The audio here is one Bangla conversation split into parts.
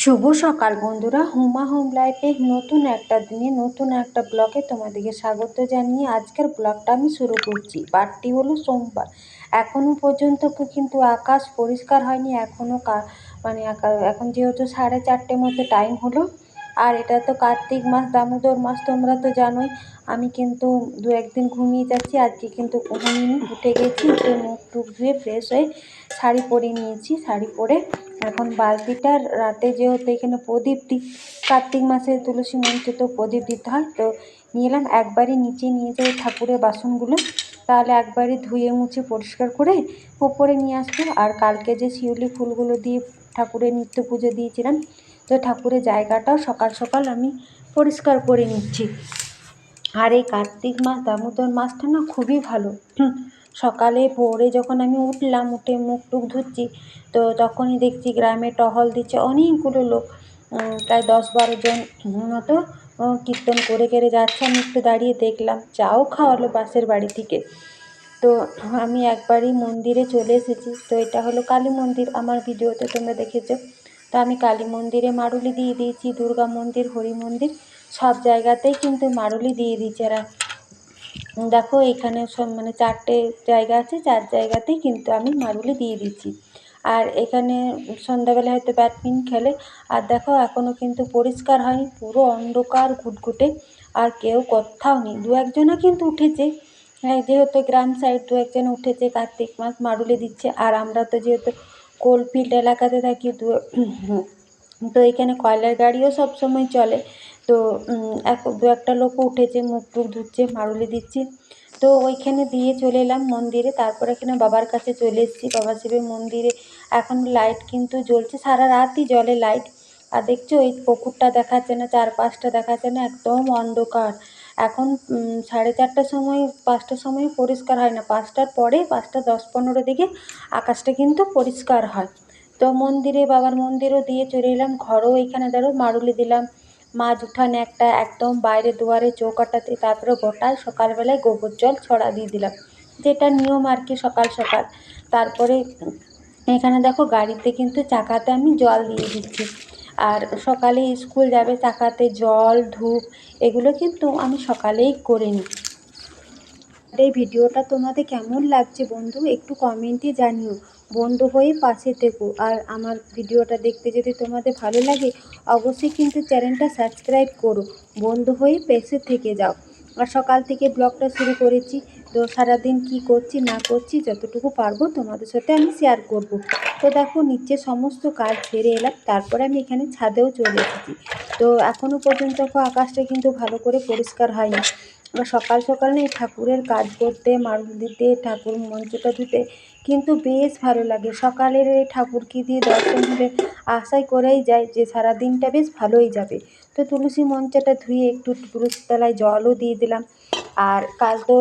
শুভ সকাল বন্ধুরা। হুমা হোম লাইফে নতুন একটা দিনে, নতুন একটা ব্লগে তোমাদেরকে স্বাগত জানিয়ে আজকের ব্লগটা আমি শুরু করছি। বারটি হলো সোমবার। এখনও পর্যন্ত কিন্তু আকাশ পরিষ্কার হয়নি এখনও মানে এখন যেহেতু সাড়ে চারটে মতো টাইম হলো। আর এটা তো কার্তিক মাস, দামোদর মাস, তোমরা তো জানোই। আমি কিন্তু দু একদিন ঘুমিয়ে যাচ্ছি, আজকে কিন্তু ঘুমিয়ে উঠে গেছি, উঠে মুখ টুক ধুয়ে ফ্রেশ হয়ে শাড়ি পরে নিয়েছি, শাড়ি পরে এখন বালতিটা রাতে যেহেতু এখানে প্রদীপ দিই কার্তিক মাসে তুলসী মঞ্চে তো প্রদীপ দিতে হয়, তো নিয়ে এলাম। একবারই নিচে নিয়ে যাই ঠাকুরের বাসনগুলো, তাহলে একবারই ধুয়ে মুছে পরিষ্কার করে ওপরে নিয়ে আসব। আর কালকে যে শিউলি ফুলগুলো দিয়ে ঠাকুরের নিত্য পুজো দিয়েছিলাম, তো ঠাকুরের জায়গাটাও সকাল সকাল আমি পরিষ্কার করে নিচ্ছি। আর এই কার্তিক মাস, দামোদর মাসটা না খুবই ভালো। সকালে ভোরে যখন আমি উঠলাম, উঠে মুখ টুক ধুচ্ছি, তো তখনই দেখছি গ্রামে টহল দিচ্ছে অনেকগুলো লোক। প্রায় দশ বারো জন মতো কীর্তন করে করে যাচ্ছে। আমি একটু দাঁড়িয়ে দেখলাম, চাও খাওয়ালো পাশের বাড়ি থেকে। তো আমি একবারই মন্দিরে চলে এসেছি। তো এটা হলো কালী মন্দির আমার ভিডিওতে তোমরা দেখেছ। তো আমি কালী মন্দিরে মারুলি দিয়ে দিয়েছি, দুর্গা মন্দির, হরি মন্দির, সব জায়গাতেই কিন্তু মারুলি দিয়ে দিয়েছি আর দেখো, এখানে সব মানে চারটে জায়গা আছে, চার জায়গাতেই কিন্তু আমি মারুলি দিয়ে দিচ্ছি। আর এখানে সন্ধ্যাবেলা হয়তো ব্যাডমিন্টন খেলে। আর দেখো এখনও কিন্তু পরিষ্কার হয়নি, পুরো অন্ধকার, ঘুটঘুটে। আর কেউ কোথাও নেই। দু একজনা কিন্তু উঠেছে। হ্যাঁ যেহেতু গ্রাম সাইড, দু একজন উঠেছে, কার্তিক মাস মারুলি দিচ্ছে। আর আমরা তো যেহেতু কোলফিল্ড এলাকাতে থাকি, দু তো এখানে কয়লার গাড়িও সবসময় চলে। তো এক, দু একটা লোকও উঠেছে, মুখ টুক ধুচ্ছে, মারুলি দিচ্ছি। তো ওইখানে দিয়ে চলে এলাম মন্দিরে। তারপর এখানে বাবার কাছে চলে এসেছি, বাবা শিবের মন্দিরে। এখন লাইট কিন্তু জ্বলছে, সারা রাতই জ্বলে লাইট আর দেখছ ওই পুকুরটা দেখাচ্ছে না, চারপাশটা দেখাচ্ছে না, একদম অন্ধকার। এখন সাড়ে চারটার সময়, পাঁচটার সময় পরিষ্কার হয় না। পাঁচটার পরে, পাঁচটা দশ পনেরো দিকে আকাশটা কিন্তু পরিষ্কার হয়। তো মন্দিরে, বাবার মন্দিরও দিয়ে চলে এলাম, ঘরও এখানে ধরো মারুলি দিলাম। মাছ উঠানে একটা একদম বাইরে দুয়ারে চৌকাটাতে তারপরে গোটায় সকালবেলায় গোবর জল ছড়া দিয়ে দিলাম। যেটা নিয়ম আর কি সকাল সকাল। তারপরে এখানে দেখো গাড়িতে কিন্তু চাকাতে আমি জল দিয়ে দিচ্ছি। আর সকালে স্কুল যাবে চাকাতে জল, ধূপ এগুলো কিন্তু আমি সকালেই করে নিই। এই ভিডিওটা তোমাদের কেমন লাগছে বন্ধু একটু কমেন্টে জানিও। বন্ধু হয়ে পাশে থেকো। আর আমার ভিডিওটা দেখতে যদি তোমাদের ভালো লাগে, অবশ্যই কিন্তু চ্যানেলটা সাবস্ক্রাইব করো। বন্ধু হয়ে পাশে থেকে যাও। আর সকাল থেকে ব্লগটা শুরু করেছি। তো সারাদিন কি করছি, না করছি, যতটুকু পারব তোমাদের সাথে আমি শেয়ার করব। তো দেখো, নিচে সমস্ত কাজ সেরে এলাম। তারপরে আমি এখানে ছাদেও চলে এসেছি। তো এখনও পর্যন্ত আকাশটা কিন্তু ভালো করে পরিষ্কার হয়নি। আমরা সকাল সকাল না এই ঠাকুরের কাজ করতে মারুল দিতে, ঠাকুর মঞ্চটা ধুতে কিন্তু বেশ ভালো লাগে। সকালের এই ঠাকুরকে দিয়ে দর্শন হলে আশাই করেই যায় যে সারা দিনটা বেশ ভালোই যাবে। তো তুলসী মঞ্চটা ধুয়ে একটু তুলসী তলায় জলও দিয়ে দিলাম। আর কাল তো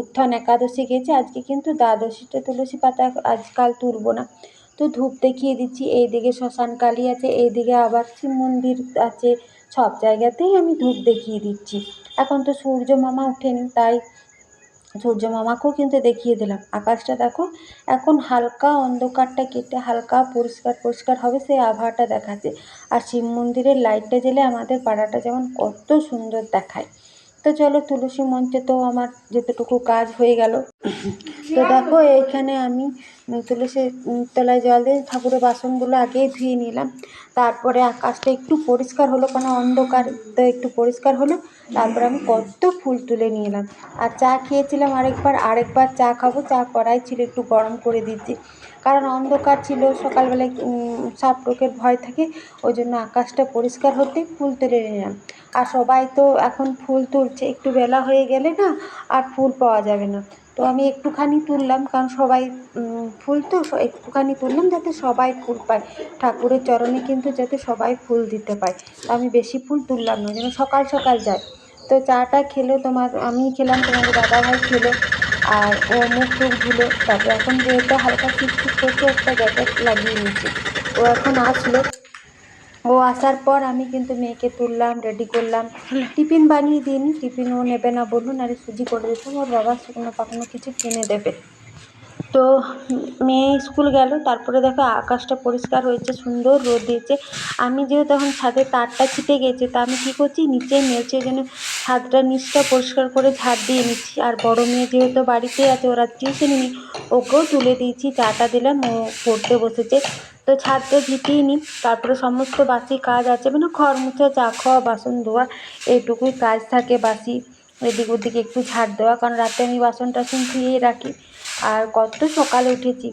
উত্থান একাদশী গেছে, আজকে কিন্তু দ্বাদশীতে তুলসী পাতা আজকাল তুলবো না। তো ধূপ দেখিয়ে দিচ্ছি, এইদিকে শ্মশান কালী আছে, এইদিকে আবার শিব মন্দির আছে সব জায়গাতেই আমি ধূপ দেখিয়ে দিচ্ছি। এখন তো সূর্য মামা ওঠেনি, তাই সূর্য মামাকেও কিন্তু দেখিয়ে দিলাম। আকাশটা দেখো, এখন হালকা অন্ধকারটা কেটে হালকা পরিষ্কার পরিষ্কার হবে সেই আবহাওয়াটা দেখাচ্ছে। আর শিব মন্দিরের লাইটটা জ্বেলে আমাদের পাড়াটা যেমন কত সুন্দর দেখায়। তো চলো তুলসী মঞ্চে তো আমার যতটুকু কাজ হয়ে গেল। তো দেখো এইখানে আমি তুলসী তলায় জল দিয়ে ঠাকুরের বাসনগুলো আগেই ধুয়ে নিলাম। তারপরে আকাশটা একটু পরিষ্কার হলো কারণ অন্ধকার তো একটু পরিষ্কার হলো। তারপরে আমি কত ফুল তুলে নিয়ে এলাম আর চা খেয়েছিলাম আরেকবার আরেকবার চা খাব। চা করাই ছিল, একটু গরম করে দিচ্ছি। কারণ অন্ধকার ছিল, সকালবেলায় সাপ টোকের ভয় থাকে। ওই জন্য আকাশটা পরিষ্কার হতে ফুল তুলে নিলাম। আর সবাই তো এখন ফুল তুলছে, একটু বেলা হয়ে গেলে না, আর ফুল পাওয়া যাবে না। তো আমি একটুখানি তুললাম, কারণ সবাই ফুল তো একটুখানি তুললাম যাতে সবাই ফুল পায়। ঠাকুরের চরণে কিন্তু যাতে সবাই ফুল দিতে পায়। তো আমি বেশি ফুল তুললাম না, যেন সকাল সকাল যায়। তো চাটা খেলো তোমার, আমি খেলাম তোমাদের দাদাভাই খেলো, আর ও মুখ টুক ধুলো। তারপরে এখন যেহেতু হালকা শীত করছে, একটা জ্যাকেট লাগিয়ে নিয়েছি। ও এখন আসলো। ও আসার পর আমি কিন্তু মেয়েকে তুললাম রেডি করলাম। টিফিন বানিয়ে দিন, টিফিন ও নেবে না বলুন আরে সুজি করে দিতাম ওর বাবা শুকনো পাকনো কিছু কিনে দেবে। তো মেয়ে স্কুল গেল, তারপরে দেখো আকাশটা পরিষ্কার হয়েছে, সুন্দর রোদ দিয়েছে। আমি যেহেতু এখন ছাদে তারটা ছিটে গেছে, তা আমি কী করছি? নিচে মেলছে জন্য ছাদটা নিচটা পরিষ্কার করে ঝাড় দিয়ে নিচ্ছি। আর বড় মেয়ে যেহেতু বাড়িতেই আছে, ওরা টিউশনি ওকেও তুলে দিয়েছি চাটা দিলাম, ও পড়তে বসেছে। তো ছাদটা ঝিটিয়ে নিই তারপরে সমস্ত বাসি কাজ আছে। মানে ঘর মুছা চা খাওয়া, বাসন ধোয়া, এইটুকুই কাজ থাকে বাসি। এদিক ওদিকে একটু ঝাড় দেওয়া, কারণ রাতে আমি বাসন টাসন ধুয়েই রাখি। আর কত সকালে উঠেছি।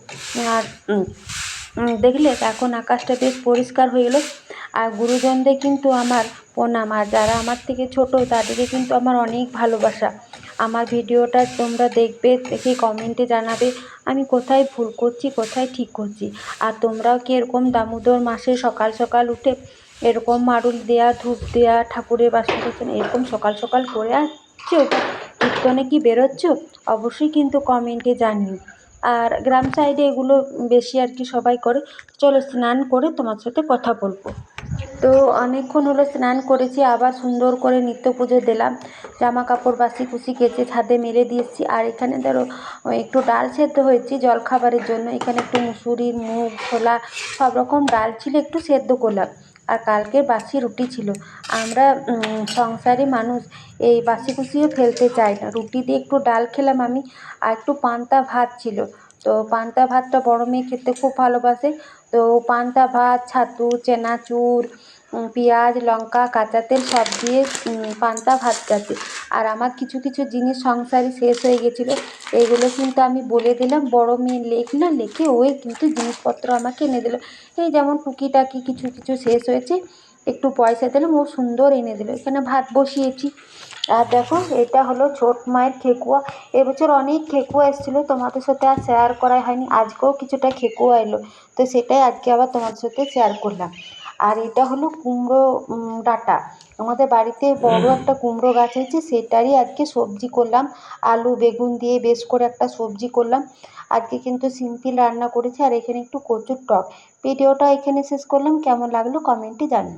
আর দেখলে এখন আকাশটা বেশ পরিষ্কার হয়ে গেলো। আর গুরুজনদের কিন্তু আমার প্রণাম। আর যারা আমার থেকে ছোটো, তাদেরকে কিন্তু আমার অনেক ভালোবাসা। আমার ভিডিওটা তোমরা দেখবে, দেখে কমেন্টে জানাবে আমি কোথায় ভুল করছি, কোথায় ঠিক করছি। আর তোমরাও কি এরকম দামোদর মাসে সকাল সকাল উঠে এরকম মারুল দেয়া, ধূপ দেয়া, ঠাকুরের বাসন টাসন এরকম সকাল সকাল করে আসছো? কীর্তনে কি বেরোচ্ছ? অবশ্যই কিন্তু কমেন্টে জানিও। আর গ্রাম সাইডে এগুলো বেশি আর কি সবাই করে। চলো স্নান করে তোমার সাথে কথা বলব। তো অনেকক্ষণ হলো স্নান করেছি, আবার সুন্দর করে নিত্য পুজো দিলাম। জামা কাপড় বাসি কুসি কেচে ছাদে মেলে দিয়েছি আর এখানে ধরো, একটু ডাল সেদ্ধ হয়েছে জলখাবারের জন্য। এখানে একটু মুসুরির মুগ, ছোলা, সব রকম ডাল ছিল, একটু সেদ্ধ করলাম। আর কালকের বাসি রুটি ছিল। আমরা সংসারী মানুষ, এই বাসি কুসিও ফেলতে চাই না। রুটি দিয়ে একটু ডাল খেলাম আমি, আর একটু পান্তা ভাত ছিল। তো পান্তা ভাতটা বড় মেয়ে খেতে খুব ভালোবাসে। তো পান্তা ভাত, ছাতু, চেনাচুর পেঁয়াজ, লঙ্কা, কাঁচা তেল সব দিয়ে পান্তা ভাত গেছে আর আমার কিছু কিছু জিনিস সংসারে শেষ হয়ে গেছিল এইগুলো কিন্তু আমি বলে দিলাম। বড় মেয়ে লেখ না, লিখে ওই কিন্তু জিনিসপত্র আমাকে এনে দিল। এই যেমন টুকিটাকি কিছু কিছু শেষ হয়েছে একটু পয়সা দিলাম ও সুন্দর এনে দিল। এখানে ভাত বসিয়েছি। আর দেখো, এটা হলো ছোট মায়ের ঠেকুয়া এবছর অনেক ঠেকুয়া এসেছিল, তোমাদের সাথে আর শেয়ার করাই হয়নি। আজকেও কিছুটা ঠেকুয়া এলো। তো সেটাই আজকে আবার তোমাদের সাথে শেয়ার করলাম। আর এটা হলো কুমড়ো ডাঁটা। আমাদের বাড়িতে বড় একটা কুমড়ো গাছ হয়েছে, সেটারই আজকে সবজি করলাম। আলু, বেগুন দিয়ে বেশ করে একটা সবজি করলাম। আজকে কিন্তু সিম্পল রান্না করেছি, আর এখানে একটু কচুর টক। ভিডিওটা এখানে শেষ করলাম। কেমন লাগল কমেন্টে জানিও।